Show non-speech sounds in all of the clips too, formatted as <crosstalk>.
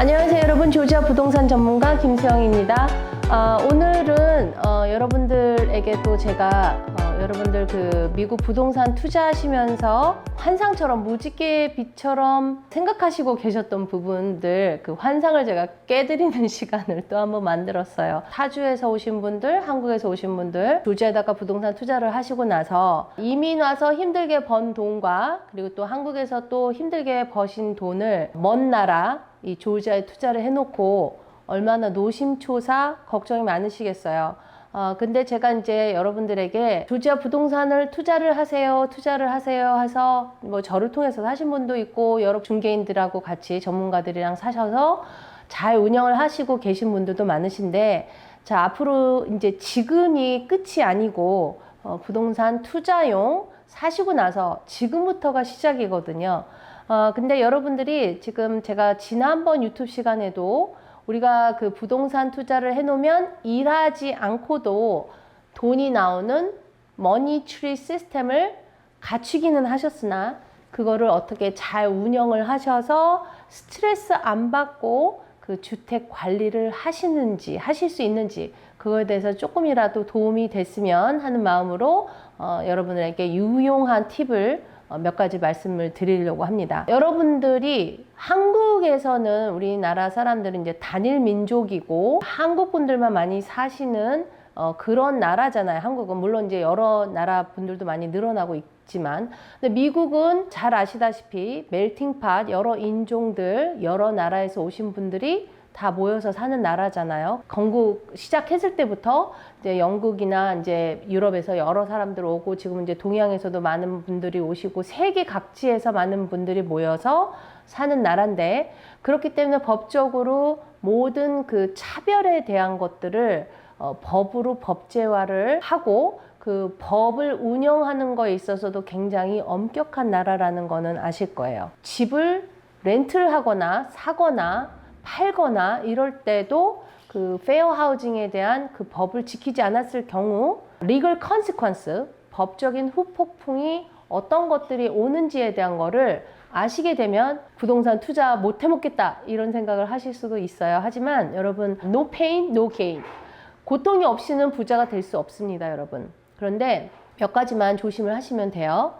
안녕하세요 여러분. 조지아 부동산 전문가 김수영입니다. 어, 오늘은 어, 여러분들에게 또 제가 어, 여러분들 그 미국 부동산 투자하시면서 환상처럼 무지개 빛처럼 생각하시고 계셨던 부분들 그 환상을 제가 깨드리는 <laughs> 시간을 또 한번 만들었어요. 타주에서 오신 분들 한국에서 오신 분들 조지아에다가 부동산 투자를 하시고 나서 이민 와서 힘들게 번 돈과 그리고 또 한국에서 또 힘들게 버신 돈을 먼 나라 이 조지아에 투자를 해놓고 얼마나 노심초사 걱정이 많으시겠어요. 어, 근데 제가 이제 여러분들에게 조지아 부동산을 투자를 하세요, 투자를 하세요 해서 뭐 저를 통해서 사신 분도 있고 여러 중개인들하고 같이 전문가들이랑 사셔서 잘 운영을 하시고 계신 분들도 많으신데 자, 앞으로 이제 지금이 끝이 아니고 어, 부동산 투자용 사시고 나서 지금부터가 시작이거든요. 어, 근데 여러분들이 지금 제가 지난번 유튜브 시간에도 우리가 그 부동산 투자를 해놓으면 일하지 않고도 돈이 나오는 머니 트리 시스템을 갖추기는 하셨으나 그거를 어떻게 잘 운영을 하셔서 스트레스 안 받고 그 주택 관리를 하시는지 하실 수 있는지 그거에 대해서 조금이라도 도움이 됐으면 하는 마음으로 어, 여러분들에게 유용한 팁을 어, 몇 가지 말씀을 드리려고 합니다. 여러분들이 한국에서는 우리나라 사람들은 이제 단일 민족이고 한국 분들만 많이 사시는 어, 그런 나라잖아요. 한국은 물론 이제 여러 나라 분들도 많이 늘어나고 있지만, 근데 미국은 잘 아시다시피 멜팅팟 여러 인종들 여러 나라에서 오신 분들이 다 모여서 사는 나라잖아요. 건국 시작했을 때부터 이제 영국이나 이제 유럽에서 여러 사람들 오고 지금 이제 동양에서도 많은 분들이 오시고 세계 각지에서 많은 분들이 모여서 사는 나라인데 그렇기 때문에 법적으로 모든 그 차별에 대한 것들을 어, 법으로 법제화를 하고 그 법을 운영하는 거에 있어서도 굉장히 엄격한 나라라는 거는 아실 거예요. 집을 렌트를 하거나 사거나 팔거나 이럴 때도 그 페어 하우징에 대한 그 법을 지키지 않았을 경우 리걸 컨시퀀스 법적인 후폭풍이 어떤 것들이 오는지에 대한 거를 아시게 되면 부동산 투자 못 해먹겠다 이런 생각을 하실 수도 있어요. 하지만 여러분 no pain 고통이 없이는 부자가 될 수 없습니다, 여러분. 그런데 몇 가지만 조심을 하시면 돼요.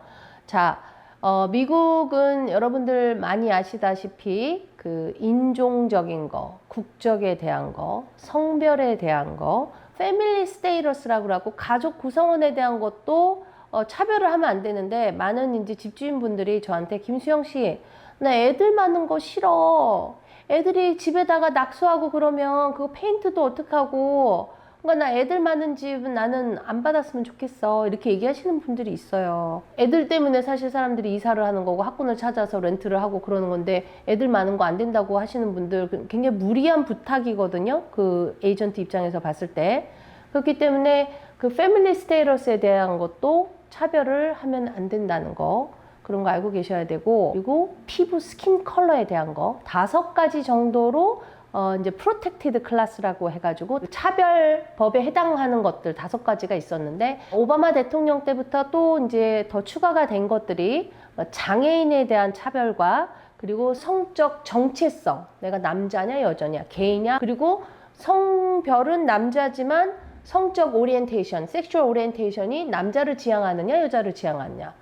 자, 어, 미국은 여러분들 많이 아시다시피 그 인종적인 거, 국적에 대한 거, 성별에 대한 거, 패밀리 스테이러스라고 하고 가족 구성원에 대한 것도 어, 차별을 하면 안 되는데 많은 이제 집주인분들이 저한테 김수영 씨, 나 애들 많은 거 싫어. 애들이 집에다가 낙서하고 그러면 그거 페인트도 어떡하고 그러니까 나 애들 많은 집은 나는 안 받았으면 좋겠어. 이렇게 얘기하시는 분들이 있어요. 애들 때문에 사실 사람들이 이사를 하는 거고 학군을 찾아서 렌트를 하고 그러는 건데 애들 많은 거 안 된다고 하시는 분들 굉장히 무리한 부탁이거든요. 그 에이전트 입장에서 봤을 때. 그렇기 때문에 그 패밀리 스테이러스에 대한 것도 차별을 하면 안 된다는 거. 그런 거 알고 계셔야 되고 그리고 피부 스킨 컬러에 대한 거. 다섯 가지 정도로 어 이제 프로텍티드 클래스라고 해가지고 차별법에 해당하는 것들 다섯 가지가 있었는데 오바마 대통령 때부터 또 이제 더 추가가 된 것들이 장애인에 대한 차별과 그리고 성적 정체성 내가 남자냐 여자냐 게이냐 그리고 성별은 남자지만 성적 오리엔테이션 섹슈얼 오리엔테이션이 남자를 지향하느냐 여자를 지향하느냐.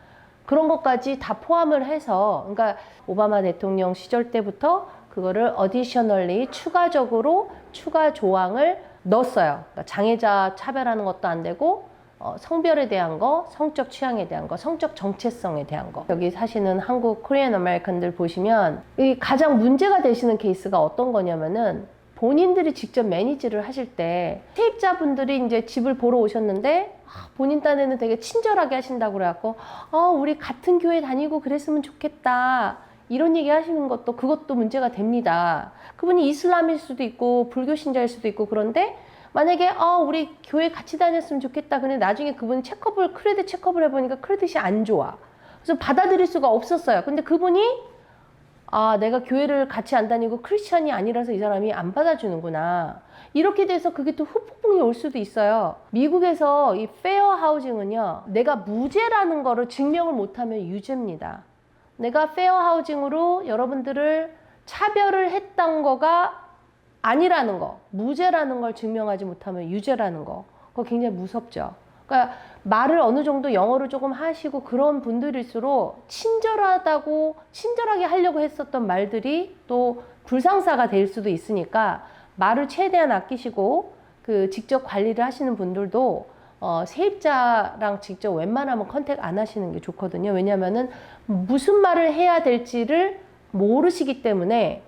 그런 것까지 다 포함을 해서 그러니까 오바마 대통령 시절 때부터 그거를 어디셔널리 추가적으로 추가 조항을 넣었어요. 그러니까 장애자 차별하는 것도 안 되고 어, 성별에 대한 거, 성적 취향에 대한 거, 성적 정체성에 대한 거. 여기 사시는 한국 코리안 아메리칸들 보시면 이 가장 문제가 되시는 케이스가 어떤 거냐면은 본인들이 직접 매니지를 하실 때 세입자분들이 이제 집을 보러 오셨는데 아, 본인 딴에는 되게 친절하게 하신다고 그래갖고 아, 우리 같은 교회 다니고 그랬으면 좋겠다. 이런 얘기 하시는 것도 그것도 문제가 됩니다. 그분이 이슬람일 수도 있고 불교 신자일 수도 있고 그런데 만약에 아 우리 교회 같이 다녔으면 좋겠다. 근데 나중에 그분이 체크업을 크레딧 체크업을 해보니까 크레딧이 안 좋아. 그래서 받아들일 수가 없었어요. 근데 그분이 아 내가 교회를 같이 안 다니고 크리스천이 아니라서 이 사람이 안 받아주는구나. 이렇게 돼서 그게 또 후폭풍이 올 수도 있어요. 미국에서 이 페어 하우징은요, 내가 무죄라는 거를 증명을 못하면 유죄입니다. 내가 페어 하우징으로 여러분들을 차별을 했던 거가 아니라는 거, 무죄라는 걸 증명하지 못하면 유죄라는 거, 그거 굉장히 무섭죠. 그러니까 말을 어느 정도 영어를 조금 하시고 그런 분들일수록 친절하다고 친절하게 하려고 했었던 말들이 또 불상사가 될 수도 있으니까 말을 최대한 아끼시고 그 직접 관리를 하시는 분들도 어, 세입자랑 직접 웬만하면 컨택 안 하시는 게 좋거든요. 왜냐면은 무슨 말을 해야 될지를 모르시기 때문에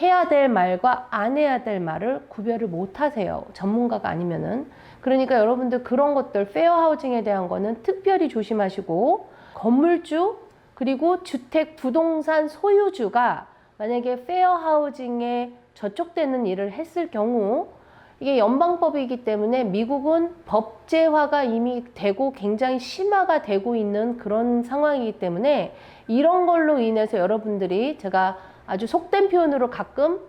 해야 될 말과 안 해야 될 말을 구별을 못 하세요. 전문가가 아니면은. 그러니까 여러분들 그런 것들, 페어 하우징에 대한 거는 특별히 조심하시고, 건물주, 그리고 주택 부동산 소유주가 만약에 페어 하우징에 저촉되는 일을 했을 경우, 이게 연방법이기 때문에 미국은 법제화가 이미 되고 굉장히 심화가 되고 있는 그런 상황이기 때문에 이런 걸로 인해서 여러분들이 제가 아주 속된 표현으로 가끔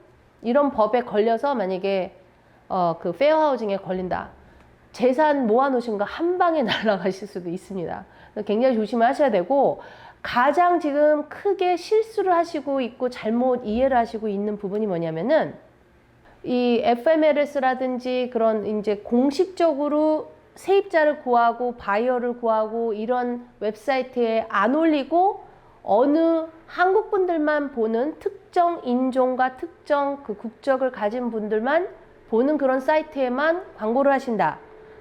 이런 법에 걸려서 만약에 어, 그 페어 하우징에 걸린다. 재산 모아놓으신 거 한 방에 <laughs> 날아가실 수도 있습니다. 굉장히 조심하셔야 되고 가장 지금 크게 실수를 하시고 있고 잘못 이해를 하시고 있는 부분이 뭐냐면은 이 FMLS라든지 그런 이제 공식적으로 세입자를 구하고 바이어를 구하고 이런 웹사이트에 안 올리고 어느 한국 분들만 보는 특정 인종과 특정 그 국적을 가진 분들만 보는 그런 사이트에만 광고를 하신다.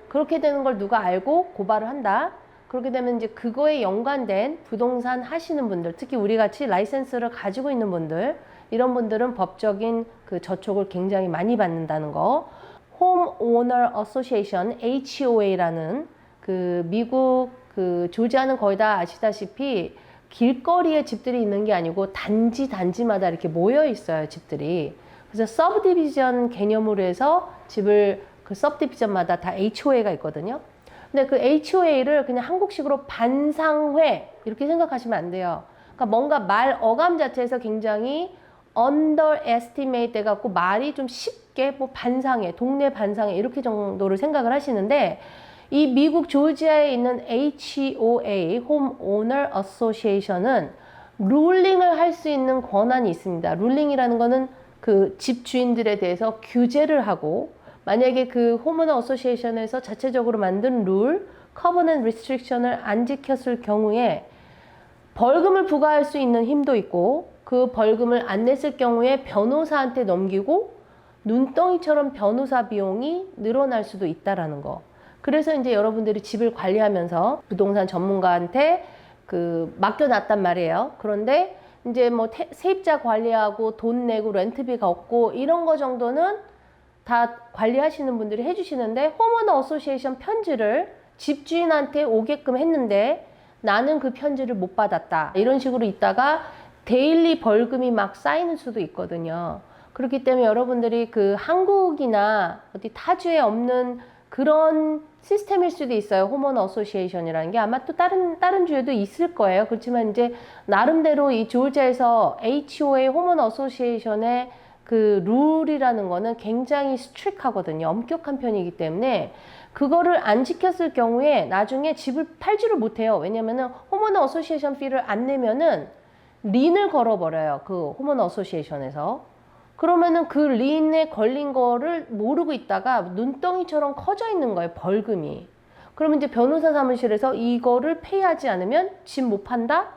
그렇게 되는 걸 누가 알고 고발을 한다. 그렇게 되면 이제 그거에 연관된 부동산 하시는 분들, 특히 우리 같이 라이센스를 가지고 있는 분들, 이런 분들은 법적인 그 저촉을 굉장히 많이 받는다는 거. Home Owner Association HOA라는 그 미국 그 조지아는 거의 다 아시다시피 길거리에 집들이 있는 게 아니고 단지 단지마다 이렇게 모여 있어요 집들이. 그래서 서브디비전 개념으로 해서 집을 그 서브디비전마다 다 HOA가 있거든요. 근데 그 HOA를 그냥 한국식으로 반상회 이렇게 생각하시면 안 돼요. 그러니까 뭔가 말 어감 자체에서 굉장히 underestimate 돼 갖고 말이 좀 쉽게 뭐 반상회, 동네 반상회 이렇게 정도를 생각을 하시는데 이 미국 조지아에 있는 HOA, Home Owner Association은 룰링을 할 수 있는 권한이 있습니다. 룰링이라는 거는 그 집 주인들에 대해서 규제를 하고 만약에 그 홈오너 어소시에이션에서 자체적으로 만든 룰, 커버넌 리스트릭션을 안 지켰을 경우에 벌금을 부과할 수 있는 힘도 있고 그 벌금을 안 냈을 경우에 변호사한테 넘기고 눈덩이처럼 변호사 비용이 늘어날 수도 있다라는 거. 그래서 이제 여러분들이 집을 관리하면서 부동산 전문가한테 그 맡겨놨단 말이에요. 그런데 이제 뭐 태- 세입자 관리하고 돈 내고 렌트비가 없고 이런 거 정도는 다 관리하시는 분들이 해주시는데 홈오너 어소시에이션 편지를 집주인한테 오게끔 했는데 나는 그 편지를 못 받았다. 이런 식으로 있다가 데일리 벌금이 막 쌓이는 수도 있거든요. 그렇기 때문에 여러분들이 그 한국이나 어디 타주에 없는 그런 시스템일 수도 있어요. 홈오너 어소시에이션이라는 게 아마 또 다른 다른 주에도 있을 거예요. 그렇지만 이제 나름대로 이 조지아에서 HOA 홈오너 어소시에이션의 그 룰이라는 거는 굉장히 스트릭하거든요. 엄격한 편이기 때문에 그거를 안 지켰을 경우에 나중에 집을 팔지를 못해요. 왜냐면은 홈오너 어소시에이션 피를 안 내면은 린을 걸어버려요. 그 홈오너 어소시에이션에서. 그러면은 그 린에 걸린 거를 모르고 있다가 눈덩이처럼 커져 있는 거예요. 벌금이. 그러면 이제 변호사 사무실에서 이거를 페이하지 않으면 집 못 판다?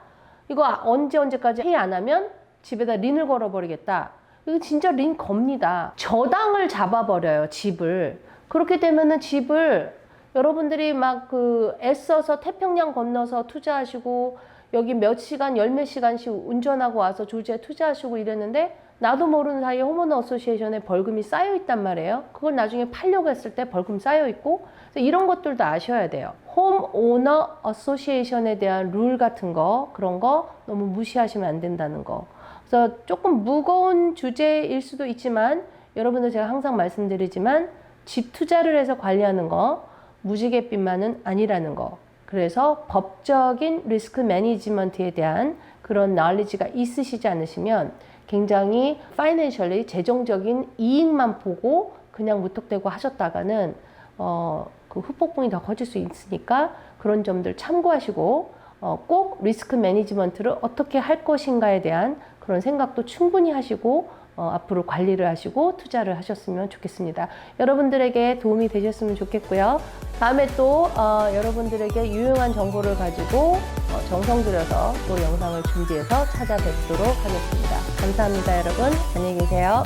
이거 언제 언제까지 페이 안 하면 집에다 린을 걸어버리겠다. 이거 진짜 린 겁니다. 저당을 잡아버려요, 집을. 그렇게 되면은 집을 여러분들이 막 그 애써서 태평양 건너서 투자하시고 여기 몇 시간, 열 몇 시간씩 운전하고 와서 조지에 투자하시고 이랬는데 나도 모르는 사이에 홈오너 어소시에이션에 벌금이 쌓여 있단 말이에요. 그걸 나중에 팔려고 했을 때 벌금 쌓여 있고 이런 것들도 아셔야 돼요. 홈 오너 어소시에이션에 대한 룰 같은 거 그런 거 너무 무시하시면 안 된다는 거. 그래서 조금 무거운 주제일 수도 있지만 여러분들 제가 항상 말씀드리지만 집 투자를 해서 관리하는 거 무지갯빛만은 아니라는 거. 그래서 법적인 리스크 매니지먼트에 대한 그런 나리지가 있으시지 않으시면 굉장히 파이낸셜리 재정적인 이익만 보고 그냥 무턱대고 하셨다가는 어, 그 후폭풍이 더 커질 수 있으니까 그런 점들 참고하시고 어, 꼭 리스크 매니지먼트를 어떻게 할 것인가에 대한 그런 생각도 충분히 하시고 어, 앞으로 관리를 하시고 투자를 하셨으면 좋겠습니다. 여러분들에게 도움이 되셨으면 좋겠고요. 다음에 또 어, 여러분들에게 유용한 정보를 가지고 어, 정성 들여서 또 영상을 준비해서 찾아뵙도록 하겠습니다. 감사합니다, 여러분. 안녕히 계세요.